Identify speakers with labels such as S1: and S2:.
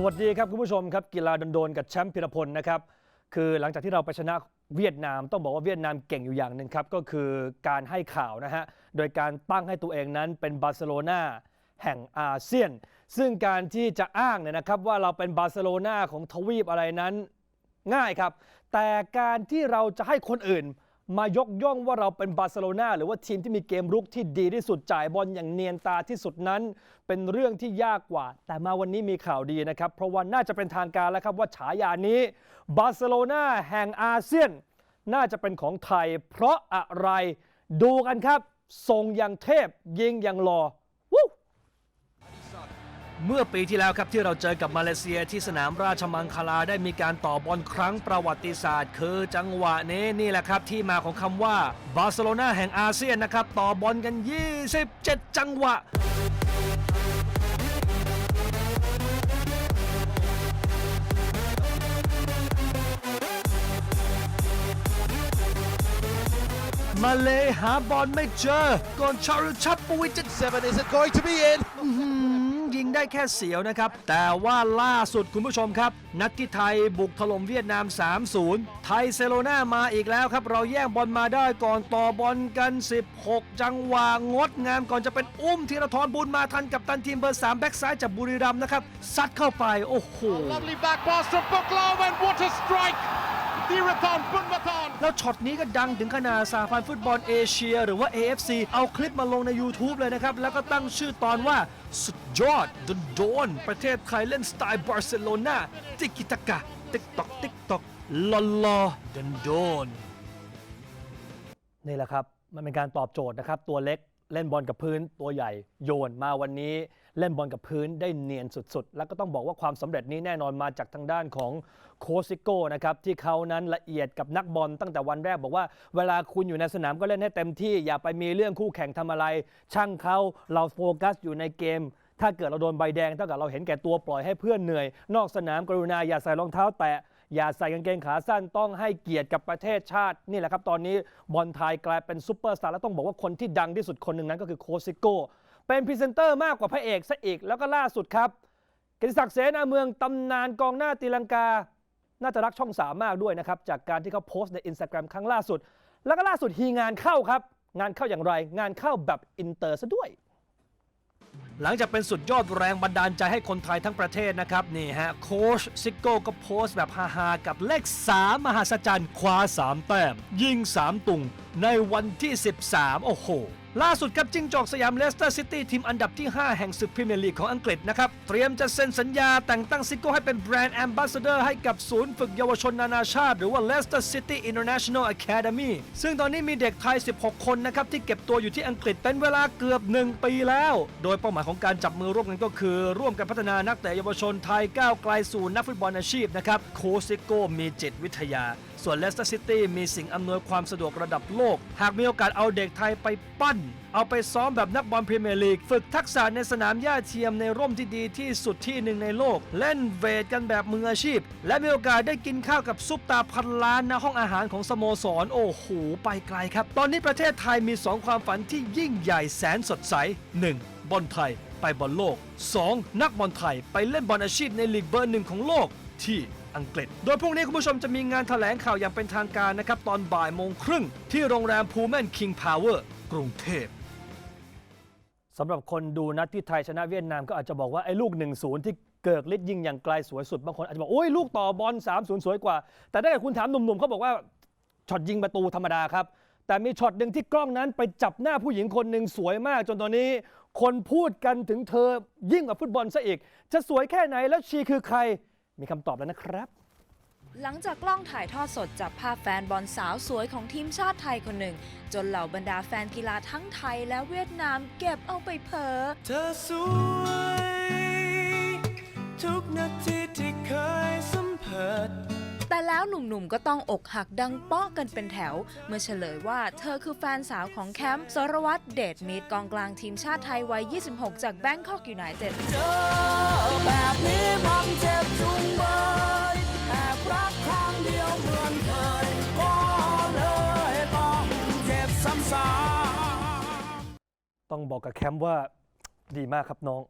S1: สวัสดีครับคุณผู้ชมครับกีฬาโดนๆกับแชมป์พิรพลนะครับคือหลังจากที่เราไปชนะเวียดนามต้องบอกว่าเวียดนามเก่งอยู่อย่างหนึ่งครับก็คือการให้ข่าวนะฮะโดยการตั้งให้ตัวเองนั้นเป็นบาร์เซโลนาแห่งอาเซียน ซึ่งการที่จะอ้างเนี่ยนะครับว่าเราเป็นบาร์เซโลนาของทวีปอะไรนั้นง่ายครับ แต่การที่เราจะให้คนอื่น มายกย่องว่าเราเป็นบาร์เซโลนาหรือว่าทีมที่มีเกมรุกที่ดีที่สุดจ่ายบอลอย่างเนียนตาที่สุดนั้น เป็นเรื่องที่ยากกว่า แต่มาวันนี้มีข่าวดีนะครับ เพราะว่าน่าจะเป็นทางการแล้วครับว่าฉายานี้บาร์เซโลนาแห่งอาเซียน น่าจะเป็นของไทย เพราะอะไรดูกันครับส่งอย่างเทพยิงอย่างหล่อ เมื่อปีที่แล้วครับที่เราเจอกับมาเลเซียที่สนามราชมังคลาได้มีการต่อบอลครั้งประวัติศาสตร์ คือจังหวะนี้นี่แหละครับที่มาของคำว่าบาร์เซโลนาแห่งอาเซียนนะครับ ต่อบอลกัน 27 จังหวะมาเลยหาบอลไม่เจอก่อนชารุชับปุวิจ
S2: Seven isn't going to be in.
S1: ยิงได้แค่เสียวนะครับ แต่ว่าล่าสุดคุณผู้ชมครับ นัดที่ไทยบุกถล่มเวียดนาม 3-0 ไทยเซโลนามาอีกแล้วครับ เราแย่งบอลมาได้ก่อนต่อบอลกัน 16 จังหวะงดงามก่อนจะเป็นอุ้มธีรทรบุญมาทันกับตันทีมเบอร์3แบ็กซ้ายจากบุรีรัมย์นะครับซัดเข้าไปโอ้โห
S2: Lovely back pass from Buklaw and what a strike! Dirathon Bunmathon.
S1: แล้วช็อตนี้ก็ดังถึงขนาดสหพันธ์ฟุตบอลเอเชีย หรือว่า AFC เอาคลิปมาลงใน YouTube เลยนะครับ แล้วก็ตั้งชื่อตอนว่า สุดยอดโดนโดน ประเทศไทยเล่นสไตล์บาร์เซโลนาติกิตากะ ติ๊กตอกติ๊กตอกลอลอโดนโดน นี่แหละครับ มันเป็นการตอบโจทย์นะครับ ตัวเล็กเล่นบอลกับพื้นตัวใหญ่โยนมาวันนี้ เล่นบอลกับพื้นได้เนียนสุดๆ แล้วก็ต้องบอกว่าความสำเร็จนี้แน่นอนมาจากทางด้านของโคซิโก้นะครับที่เขานั้นละเอียดกับนักบอลตั้งแต่วันแรกบอกว่า เวลาคุณอยู่ในสนามก็เล่นให้เต็มที่อย่าไปมีเรื่องคู่แข่งทำอะไร ช่างเขาเราโฟกัสอยู่ในเกมถ้าเกิดเราโดนใบแดงเท่ากับเราเห็นแก่ตัวปล่อยให้เพื่อนเหนื่อย นอกสนามกรุณาอย่าใส่รองเท้าแตะอย่าใส่กางเกงขาสั้นต้องให้เกียรติกับประเทศชาตินี่แหละครับ ตอนนี้บอลไทยกลายเป็นซูเปอร์สตาร์แล้วต้องบอกว่าคนที่ดังที่สุดคนหนึ่งนั้นก็คือโคซิโก้ เป็นพรีเซนเตอร์มากกว่าพระเอกซะอีก แล้วก็ล่าสุดครับกิติศักดิ์เสนาเมืองตำนานกองหน้าตีลังกา น่าจะรักช่องสามมากด้วยนะครับ จากการที่เขาโพสต์ในอินสตาแกรมครั้งล่าสุด แล้วก็ล่าสุดฮีงานเข้าครับ งานเข้าอย่างไร งานเข้าแบบอินเตอร์ซะด้วย หลังจากเป็นสุดยอดแรงบันดาลใจให้คนไทยทั้งประเทศนะครับ นี่ฮะ โค้ชซิโก้ก็โพสต์แบบฮาๆกับเลข 3 มหัศจรรย์คว้า 3 แต้ม ยิง 3 ตุงในวันที่ 13 โอ้โห ล่าสุดครับจิ้งจอกสยามเลสเตอร์ซิตี้ทีมอันดับที่ 5 แห่งศึกพรีเมียร์ลีกของอังกฤษนะครับ เตรียมจะเซ็นสัญญาแต่งตั้งซิโก้ให้เป็นแบรนด์แอมบาสเดอร์ให้กับศูนย์ฝึกเยาวชนนานาชาติ หรือว่า Leicester City International Academy ซึ่งตอนนี้มีเด็กไทย 16 คนนะครับ ที่เก็บตัวอยู่ที่อังกฤษเป็นเวลาเกือบ 1 ปีแล้ว โดยเป้าหมายของการจับมือร่วมกันก็คือ ร่วมกันพัฒนานักเตะเยาวชนไทยก้าวไกลสู่นักฟุตบอลอาชีพนะครับโคชซิโก้มีจิตวิทยา ส่วนเลสเตอร์ซิตี้มีสิ่งอำนวยความสะดวกระดับโลก หากมีโอกาสเอาเด็กไทยไปปั้น เอาไปซ้อมแบบนักบอลพรีเมียร์ลีก ฝึกทักษะในสนามหญ้าเทียมในร่มที่ดีที่สุดที่หนึ่งในโลก เล่นเวทกันแบบมืออาชีพ และมีโอกาสได้กินข้าวกับซุปตาพันล้านณห้องอาหารของสโมสรโอ้โหไปไกลครับ ตอนนี้ประเทศไทยมี 2 ความฝันที่ยิ่งใหญ่แสนสดใส 1. บอลไทยไปบอลโลก 2. นักบอลไทยไปเล่นบอลอาชีพในลีกเบอร์หนึ่งของโลกที่ อังกฤษ โดยพรุ่งนี้คุณผู้ชมจะมีงานแถลงข่าวอย่างเป็นทางการนะครับตอนบ่ายโมงครึ่งที่โรงแรมพูแมนคิงพาวเวอร์กรุงเทพสำหรับคนดูนัดที่ไทยชนะเวียดนามก็อาจจะบอกว่า ไอ้ลูก 1-0 ที่เกิกฤทธิ์ยิงอย่างไกลสวยสุด บางคนอาจจะบอก โอ้ยลูกต่อบอล 3-0 สวยกว่า แต่ถ้าเกิดคุณถามหนุ่มๆเขาบอกว่าช็อตยิงประตูธรรมดาครับ แต่มีช็อตหนึ่งที่กล้องนั้นไปจับหน้าผู้หญิงคนหนึ่งสวยมาก จนตอนนี้ คนพูดกันถึงเธอยิ่งกว่าฟุตบอลซะอีก จะสวยแค่ไหนแล้วชีคือใคร มีคำตอบแล้วนะครับ
S3: หลังจากกล้องถ่ายทอดสดจับภาพแฟนบอลสาวสวยของทีมชาติไทยคนหนึ่ง จนเหล่าบรรดาแฟนกีฬาทั้งไทยและเวียดนามเก็บเอาไปเผลอ
S4: เธอสวย ทุกนาที
S3: แต่แล้วหนุ่มๆก็ต้องอกหักดังเป้อกันเป็นแถว เมื่อเฉลยว่าเธอคือแฟนสาวของแคมป์สรวัตรเดชมิตรกองกลางทีมชาติไทยวัย 26 จากแบงคอกยูไนเต็ด
S4: เจอแบบนี้มันเจ็บจุงเบยแอบรักครั้งเดียวเหมือนเคยก็เลยต้องเจ็บซ้ำๆ
S1: ต้องบอกกับแคมป์ว่าดีมากครับน้อง